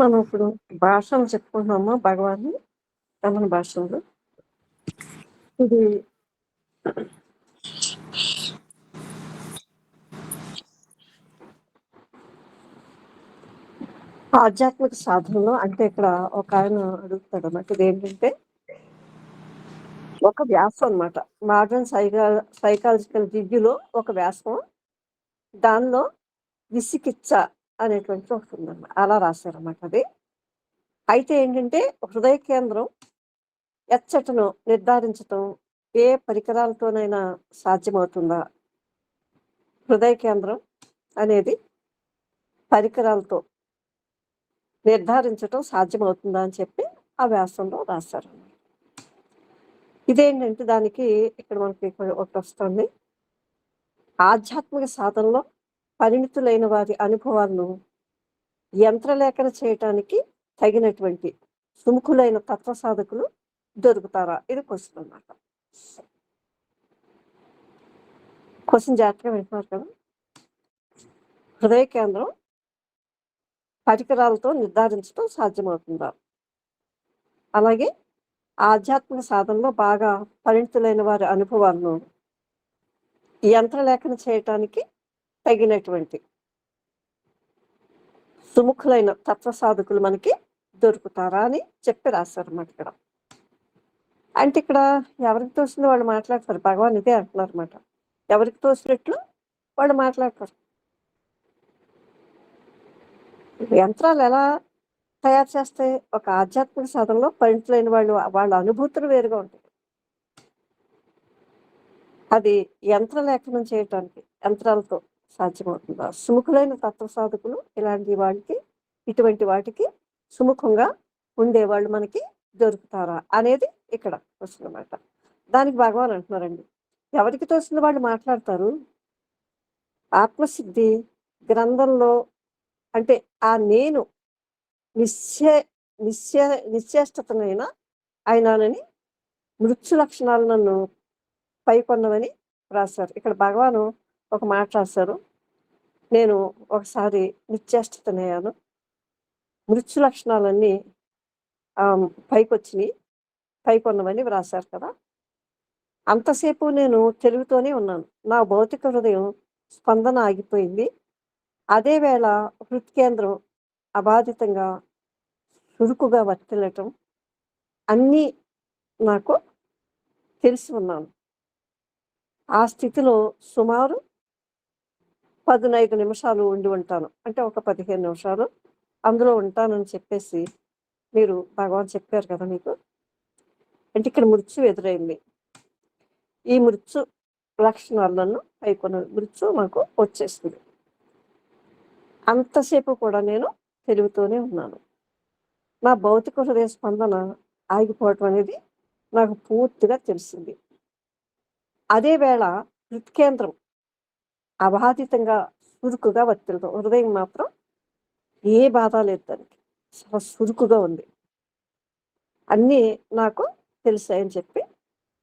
మనం ఇప్పుడు భాషలు చెప్పుకుంటున్నాము? భగవాన్ రమణ భాషలు. ఇది ఆధ్యాత్మిక సాధనలో అంటే ఇక్కడ ఒక ఆయన అడుగుతాడు అన్నమాట ఇది ఏంటంటే ఒక వ్యాసం అన్నమాట. మోడర్న్ సైకా సైకాలజికల్ రివ్యూలో ఒక వ్యాసం. దానిలో విసికిచ్చ అనేటువంటి ఒకటి ఉందన్నమాట. అలా రాశారన్నమాట అది. అయితే ఏంటంటే హృదయ కేంద్రం ఎచ్చటను నిర్ధారించటం ఏ పరికరాలతోనైనా సాధ్యమవుతుందా? హృదయ కేంద్రం అనేది పరికరాలతో నిర్ధారించటం సాధ్యమవుతుందా అని చెప్పి ఆ వ్యాసంలో రాశారు ఇదేంటంటే దానికి ఇక్కడ మనకి ఒకటి వస్తుంది. ఆధ్యాత్మిక సాధనలో పరిణితులైన వారి అనుభవాలను యంత్రలేఖన చేయటానికి తగినటువంటి సుముఖులైన తత్వ సాధకులు దొరుకుతారా? ఇది క్వశ్చన్ అన్నమాట. క్వశ్చన్ జాగ్రత్తగా వింటున్నారు కదా? హృదయ కేంద్రం పరికరాలతో నిర్ధారించడం సాధ్యమవుతుందా? అలాగే ఆధ్యాత్మిక సాధనలో బాగా పరిణితులైన వారి అనుభవాలను యంత్రలేఖన చేయటానికి తగినటువంటి సుముఖులైన తత్వ సాధకులు మనకి దొరుకుతారా అని చెప్పి రాశారు అన్నమాట ఇక్కడ. అంటే ఇక్కడ ఎవరికి తోచిందో వాళ్ళు మాట్లాడతారు? భగవాన్ ఇదే అంటున్నారు అనమాట ఎవరికి తోచినట్లు వాళ్ళు మాట్లాడతారు. యంత్రాలు ఎలా తయారు చేస్తే ఒక ఆధ్యాత్మిక సాధనలో పరిణితులైన వాళ్ళు వాళ్ళ అనుభూతులు వేరుగా ఉంటాయి. అది యంత్రలేఖనం చేయటానికి యంత్రాలతో సాధ్యమవుతుందా? సుముఖులైన తత్వ సాధకులు ఇలాంటి వాటికి ఇటువంటి వాటికి సుముఖంగా ఉండేవాళ్ళు మనకి దొరుకుతారా అనేది ఇక్కడ క్వశ్చన్ అనమాట దానికి భగవాన్ అంటున్నారండి. ఎవరికి తోసిన వాళ్ళు మాట్లాడతారు? ఆత్మసిద్ధి గ్రంథంలో అంటే ఆ నేను నిశ్చయ నిశ్చయ నిశ్చేష్టతనైన ఆయనని మృత్యు లక్షణాలు నన్ను పైకొన్నవని రాశారు. ఇక్కడ భగవాను ఒక మాట రాశారు. నేను ఒకసారి నిశ్చేష్టతనయ్యాను మృత్యు లక్షణాలన్నీ పైకి వచ్చినాయి పైకి ఉన్నవని వ్రాశారు కదా. అంతసేపు నేను తెలుగుతోనే ఉన్నాను. నా భౌతిక హృదయం స్పందన ఆగిపోయింది. అదేవేళ హృత్కేంద్రం అబాధితంగా చురుకుగా వర్తిల్లటం అన్నీ నాకు తెలిసి ఉన్నాను. ఆ స్థితిలో సుమారు పదునైదు నిమిషాలు ఉండి ఉంటాను. అంటే ఒక పదిహేను నిమిషాలు అందులో ఉంటానని చెప్పేసి మీరు భగవాన్ చెప్పారు కదా మీకు? అంటే ఇక్కడ మృత్యు ఎదురైంది. ఈ మృత్యు లక్షణాలను పైకొన్న మృత్యు మాకు వచ్చేస్తుంది అంతసేపు కూడా నేను తెలుగుతూనే ఉన్నాను. నా భౌతిక హృదయ స్పందన ఆగిపోవటం అనేది నాకు పూర్తిగా తెలిసింది. అదే వేళ హృత్కేంద్రం అబాధితంగా సురుకుగా వర్తిల్తాం హృదయం మాత్రం ఏ బాధ లేదు దానికి. చాలా సురుకుగా ఉంది. అన్నీ నాకు తెలిసాయని చెప్పి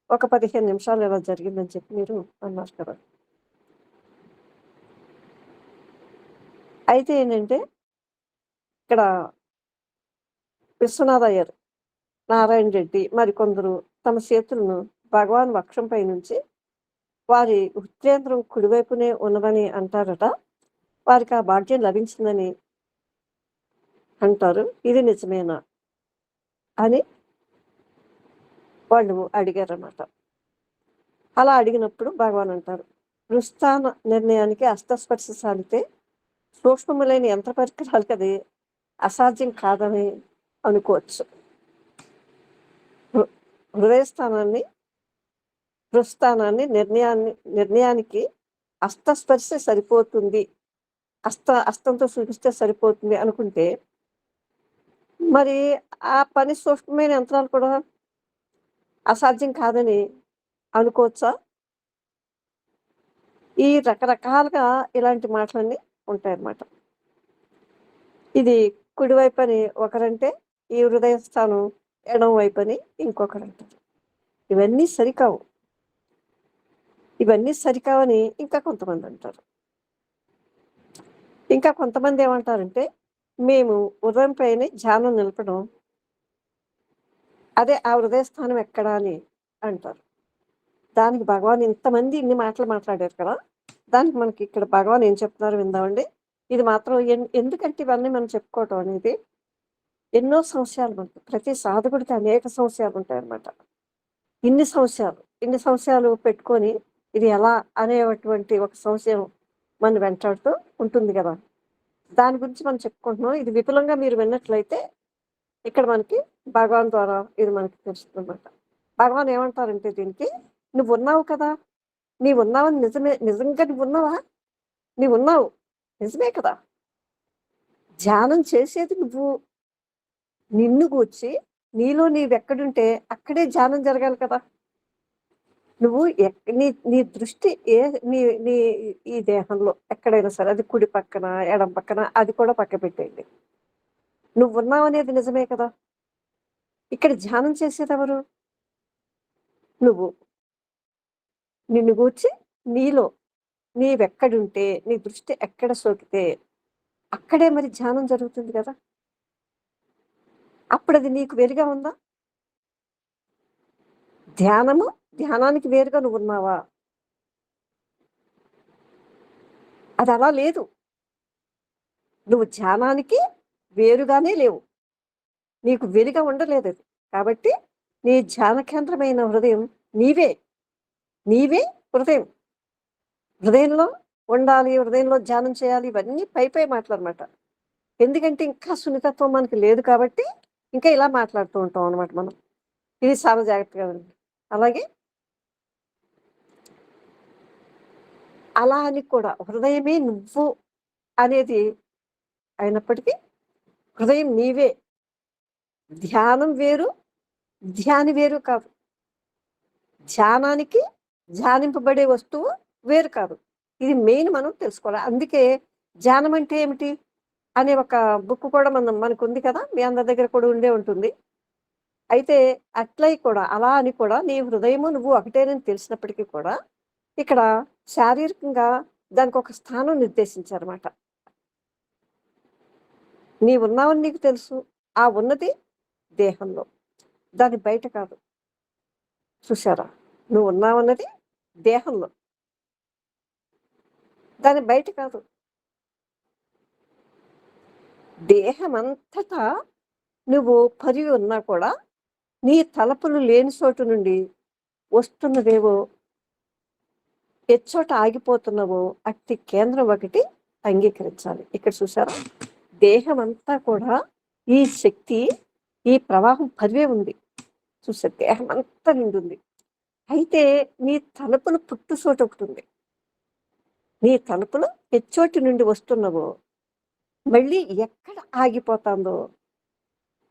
ఒక పదిహేను నిమిషాలు ఇలా జరిగిందని చెప్పి మీరు అన్నారు కదా అయితే ఏంటంటే ఇక్కడ విశ్వనాథ్ అయ్యర్ నారాయణ రెడ్డి మరికొందరు తమ చేతులను భగవాన్ వక్షంపై నుంచి వారి ఉత్తేంద్రం కుడివైపునే ఉన్నదని అంటారట. వారికి ఆ భాగ్యం లభించిందని అంటారు. ఇది నిజమేనా అని వాళ్ళు అడిగారన్నమాట. అలా అడిగినప్పుడు భగవాన్ అంటారు రుస్థాన నిర్ణయానికి అస్తస్పర్శ సాగితే సూక్ష్మములైన యంత్ర పరికరాలు కదా అసాధ్యం కాదని అనుకోవచ్చు. హృదయస్థానాన్ని హృస్థానాన్ని నిర్ణయాన్ని నిర్ణయానికి అస్తస్పరిశ సరిపోతుంది. అస్త అస్తంతో చూపిస్తే సరిపోతుంది అనుకుంటే మరి ఆ పని సూక్ష్మమైన యంత్రాలు కూడా అసాధ్యం కాదని అనుకోవచ్చా? ఈ రకరకాలుగా ఇలాంటి మాటలన్నీ ఉంటాయన్నమాట. ఇది కుడివైపు అని ఒకరంటే ఈ హృదయ స్థానం ఎడం వైపు అని ఇంకొకరు అంటారు ఇవన్నీ సరికావు. ఇవన్నీ సరికావని ఇంకా కొంతమంది అంటారు. ఇంకా కొంతమంది ఏమంటారంటే మేము ఉదయం పైన ధ్యానం నిలపడం అదే ఆ హృదయ స్థానం ఎక్కడా అని అంటారు. దానికి భగవాన్ ఇంతమంది ఇన్ని మాటలు మాట్లాడారు కదా దానికి మనకి ఇక్కడ భగవాన్ ఏం చెప్తున్నారు విందామండి. ఇది మాత్రం ఎన్- ఎందుకంటే ఇవన్నీ మనం చెప్పుకోవటం అనేది ఎన్నో సంశయాలు మనకి ప్రతి సాధకుడికి అనేక సంశయాలు ఉంటాయన్నమాట. ఇన్ని సంశయాలు ఇన్ని సంశయాలు పెట్టుకొని ఇది ఎలా అనేటువంటి ఒక సంశయం మన వెంటాడుతూ ఉంటుంది కదా. దాని గురించి మనం చెప్పుకుంటున్నాం. ఇది విపులంగా మీరు విన్నట్లయితే ఇక్కడ మనకి భగవాన్ ద్వారా ఇది మనకి తెలుస్తుంది అనమాట భగవాన్ ఏమంటారంటే దీనికి నువ్వు ఉన్నావు కదా. నీవు ఉన్నావని నిజమే నిజంగా నువ్వు ఉన్నావా? నీవు ఉన్నావు. నిజమే కదా. ధ్యానం చేసేది నువ్వు. నిన్ను కూర్చి నీలో నీవెక్కడుంటే అక్కడే ధ్యానం జరగాలి కదా. నువ్వు ఎక్- నీ నీ దృష్టి ఏ నీ నీ ఈ దేహంలో ఎక్కడైనా సరే అది కుడి పక్కన ఎడం పక్కన అది కూడా పక్క పెట్టేయండి. నువ్వు ఉన్నావు అనేది నిజమే కదా? ఇక్కడ ధ్యానం చేసేది ఎవరు? నువ్వు. నిన్ను గూర్చి నీలో నీవెక్కడుంటే నీ దృష్టి ఎక్కడ సోకితే అక్కడే మరి ధ్యానం జరుగుతుంది కదా? అప్పుడు అది నీకు వెలుగా ఉందా? ధ్యానము ధ్యానానికి వేరుగా నువ్వు ఉన్నావా? అది అలా లేదు. నువ్వు ధ్యానానికి వేరుగానే లేవు. నీకు వెలుగా ఉండలేదు అది. కాబట్టి నీ ధ్యాన కేంద్రమైన హృదయం నీవే. నీవే హృదయం. హృదయంలో ఉండాలి హృదయంలో ధ్యానం చేయాలి ఇవన్నీ పై పై మాట్లాడమాట. ఎందుకంటే ఇంకా సున్నితత్వం మనకి లేదు కాబట్టి ఇంకా ఇలా మాట్లాడుతూ ఉంటాం అనమాట మనం. ఇది చాలా జాగ్రత్తగా అలాగే అలా అని కూడా హృదయమే నువ్వు అనేది అయినప్పటికీ హృదయం నీవే. ధ్యానం వేరు ధ్యాని వేరు కాదు. ధ్యానానికి ధ్యానింపబడే వస్తువు వేరు కాదు. ఇది మెయిన్ మనం తెలుసుకోవాలి. అందుకే ధ్యానం అంటే ఏమిటి అనే ఒక బుక్ కూడా మనం మనకు ఉంది కదా మీ అందరి దగ్గర కూడా ఉండే ఉంటుంది. అయితే అట్లయి కూడా అలా అని కూడా నీ హృదయము నువ్వు ఒకటేనని తెలిసినప్పటికీ కూడా ఇక్కడ శారీరకంగా దానికి ఒక స్థానం నిర్దేశించారన్నమాట. నీ ఉన్నావని నీకు తెలుసు ఆ ఉన్నది దేహంలో. దాని బయట కాదు. చూసారా నువ్వు ఉన్నావన్నది దేహంలో. దాని బయట కాదు. దేహం అంతటా నువ్వు పరిగి ఉన్నా కూడా నీ తలపులు లేని చోటు నుండి వస్తున్నదేవో ఎచ్చోట ఆగిపోతున్నావో అట్టి కేంద్రం ఒకటి అంగీకరించాలి. ఇక్కడ చూసారా దేహం అంతా కూడా ఈ శక్తి ఈ ప్రవాహం పదివే ఉంది. చూసారు దేహం అంతా నిండుంది. అయితే నీ తలుపులు పుట్టుచోటు ఒకటి ఉంది. నీ తలుపులు ఎచ్చోటి నుండి వస్తున్నవో మళ్ళీ ఎక్కడ ఆగిపోతుందో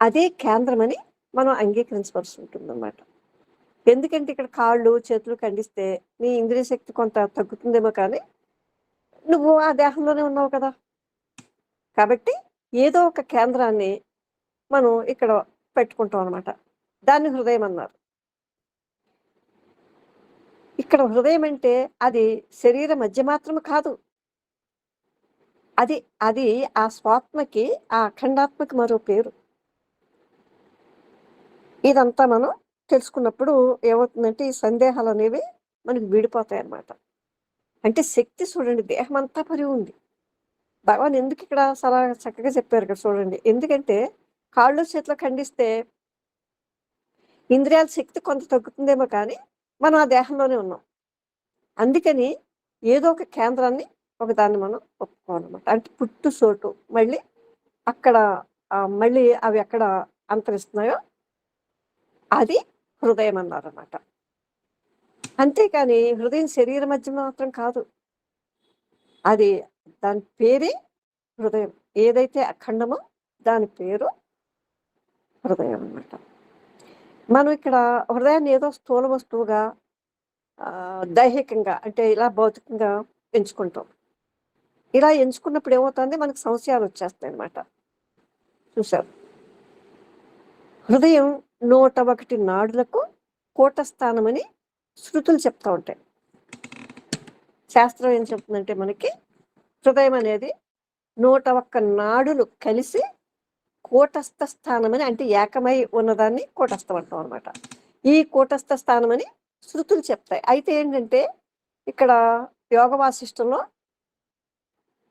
అదే కేంద్రమని మనం అంగీకరించవలసి ఉంటుంది అన్నమాట ఎందుకంటే ఇక్కడ కాళ్ళు చేతులు ఖండిస్తే నీ ఇంద్రియ శక్తి కొంత తగ్గుతుందేమో కానీ నువ్వు ఆ దేహంలోనే ఉన్నావు కదా. కాబట్టి ఏదో ఒక కేంద్రాన్ని మనం ఇక్కడ పెట్టుకుంటాం అనమాట దాన్ని హృదయం అన్నారు. ఇక్కడ హృదయం అంటే అది శరీర మధ్య మాత్రం కాదు. అది అది ఆ స్వాత్మకి ఆ అఖండాత్మకి మరో పేరు. ఇదంతా మనం తెలుసుకున్నప్పుడు ఏమవుతుందంటే ఈ సందేహాలు అనేవి మనకు విడిపోతాయి అన్నమాట. అంటే శక్తి చూడండి దేహం అంతా పరి ఉంది. భగవాన్ ఎందుకు ఇక్కడ చాలా చక్కగా చెప్పారు ఇక్కడ చూడండి. ఎందుకంటే కాళ్ళు చేతిలో ఖండిస్తే ఇంద్రియాల శక్తి కొంత తగ్గుతుందేమో కానీ మనం ఆ దేహంలోనే ఉన్నాం. అందుకని ఏదో ఒక కేంద్రాన్ని ఒకదాన్ని మనం ఒప్పుకోవాలన్నమాట. అంటే పుట్టు చోటు మళ్ళీ అక్కడ మళ్ళీ అవి ఎక్కడ అంతరిస్తున్నాయో అది హృదయం అన్నారన్నమాట అంతేకాని హృదయం శరీర మధ్య మాత్రం కాదు. అది దాని పేరే హృదయం. ఏదైతే అఖండమో దాని పేరు హృదయం అన్నమాట. మనం ఇక్కడ హృదయాన్ని ఏదో స్థూల వస్తువుగా దైహికంగా అంటే ఇలా భౌతికంగా ఎంచుకుంటాం. ఇలా ఎంచుకున్నప్పుడు ఏమవుతుంది? మనకు సంశయాలు వచ్చేస్తాయి అన్నమాట చూసారు హృదయం నూట ఒకటి నాడులకు కూటస్థానమని శృతులు చెప్తూ ఉంటాయి. శాస్త్రం ఏం చెప్తుందంటే మనకి హృదయం అనేది నూట ఒక్క నాడులు కలిసి కూటస్థ స్థానమని అంటే ఏకమై ఉన్నదాన్ని కూటస్థం అంటాం అనమాట ఈ కూటస్థ స్థానమని శృతులు చెప్తాయి. అయితే ఏంటంటే ఇక్కడ యోగ వాసిష్టంలో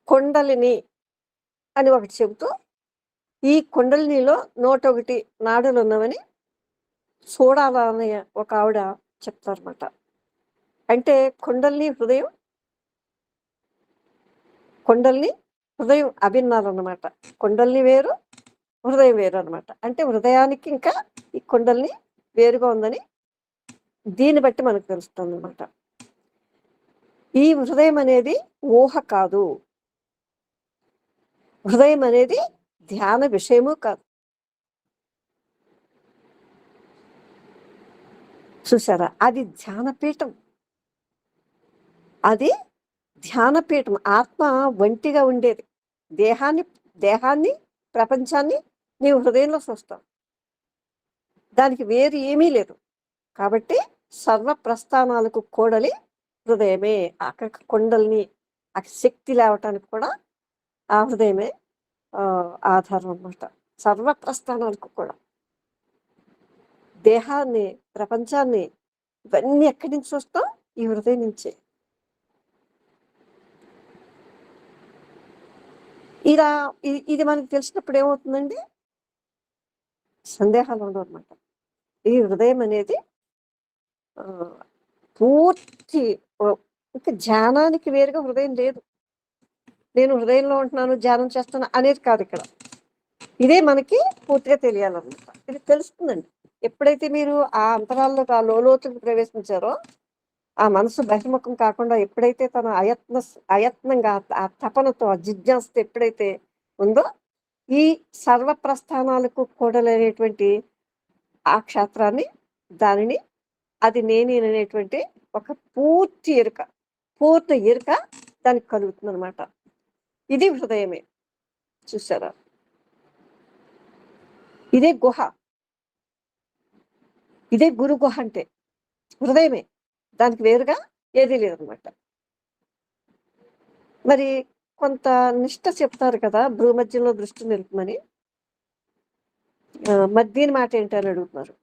కొండలిని అని ఒకటి చెబుతూ ఈ కుండలినిలో నూట ఒకటి నాడులు ఉన్నవని చూడాలని ఒక ఆవిడ చెప్తారన్నమాట. అంటే కుండల్ని హృదయం కుండల్ని హృదయం అభిన్నాలు అన్నమాట కుండల్ని వేరు హృదయం వేరు అనమాట అంటే హృదయానికి ఇంకా ఈ కుండల్ని వేరుగా ఉందని దీన్ని బట్టి మనకు తెలుస్తుంది అనమాట ఈ హృదయం అనేది ఊహ కాదు. హృదయం అనేది ధ్యాన విషయము కాదు. చూసారా అది ధ్యానపీఠం. అది ధ్యానపీఠం. ఆత్మ ఒంటిగా ఉండేది. దేహాన్ని దేహాన్ని ప్రపంచాన్ని నీవు హృదయంలో చూస్తావు. దానికి వేరు ఏమీ లేదు. కాబట్టి సర్వ ప్రస్థానాలకు కూడలి హృదయమే. అక్కడ కొండల్ని ఆ శక్తి లేవటానికి కూడా ఆ హృదయమే ఆధారం అన్నమాట. సర్వ ప్రస్థానాలకు కూడా. దేహాన్ని ప్రపంచాన్ని ఇవన్నీ ఎక్కడి నుంచి చూస్తాం ఈ హృదయం నుంచే. ఇలా ఇది మనకు తెలిసినప్పుడు ఏమవుతుందండి? సందేహాలు ఉండవు అనమాట ఈ హృదయం అనేది ఆ, పూర్తి ఇంకా ధ్యానానికి వేరుగా హృదయం లేదు. నేను హృదయంలో ఉంటున్నాను ధ్యానం చేస్తాను అనేది కాదు ఇక్కడ. ఇదే మనకి పూర్తిగా తెలియాలన్నమాట. ఇది తెలుస్తుందండి. ఎప్పుడైతే మీరు ఆ అంతరాల్లో ఆ లోతులకు ప్రవేశించారో ఆ మనసు బహిర్ముఖం కాకుండా ఎప్పుడైతే తన అయత్న అయత్నంగా ఆ తపనతో ఆ జిజ్ఞాసతో ఎప్పుడైతే ఉందో ఈ సర్వ ప్రస్థానాలకు కూడలేనటువంటి ఆ క్షేత్రాన్ని దానిని అది నేనేననేటువంటి ఒక పూర్తి ఎరుక పూర్తి ఎరుక దానికి కలుగుతుంది అనమాట ఇది హృదయమే. చూసారా ఇదే గుహ. ఇదే గురు గుహ అంటే హృదయమే. దానికి వేరుగా ఏదీ లేదనమాట మరి కొంత నిష్ట చెప్తారు కదా భూమధ్యంలో దృష్టి నిలుపుమని. ఆ, మాట దీని మాట ఏంటని అడుగుతున్నారు.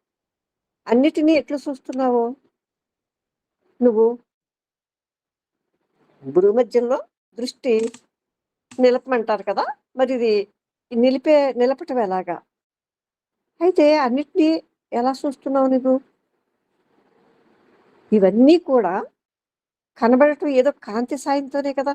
అన్నిటినీ ఎట్లా చూస్తున్నావు? నువ్వు? భూమధ్యంలో దృష్టి నిలపమంటారు కదా? మరి ఇది నిలిపే నిలపటం ఎలాగా? అయితే అన్నిటినీ ఎలా చూస్తున్నావు నువ్వు? ఇవన్నీ కూడా కనబడటం ఏదో కాంతి సాయంతోనే కదా?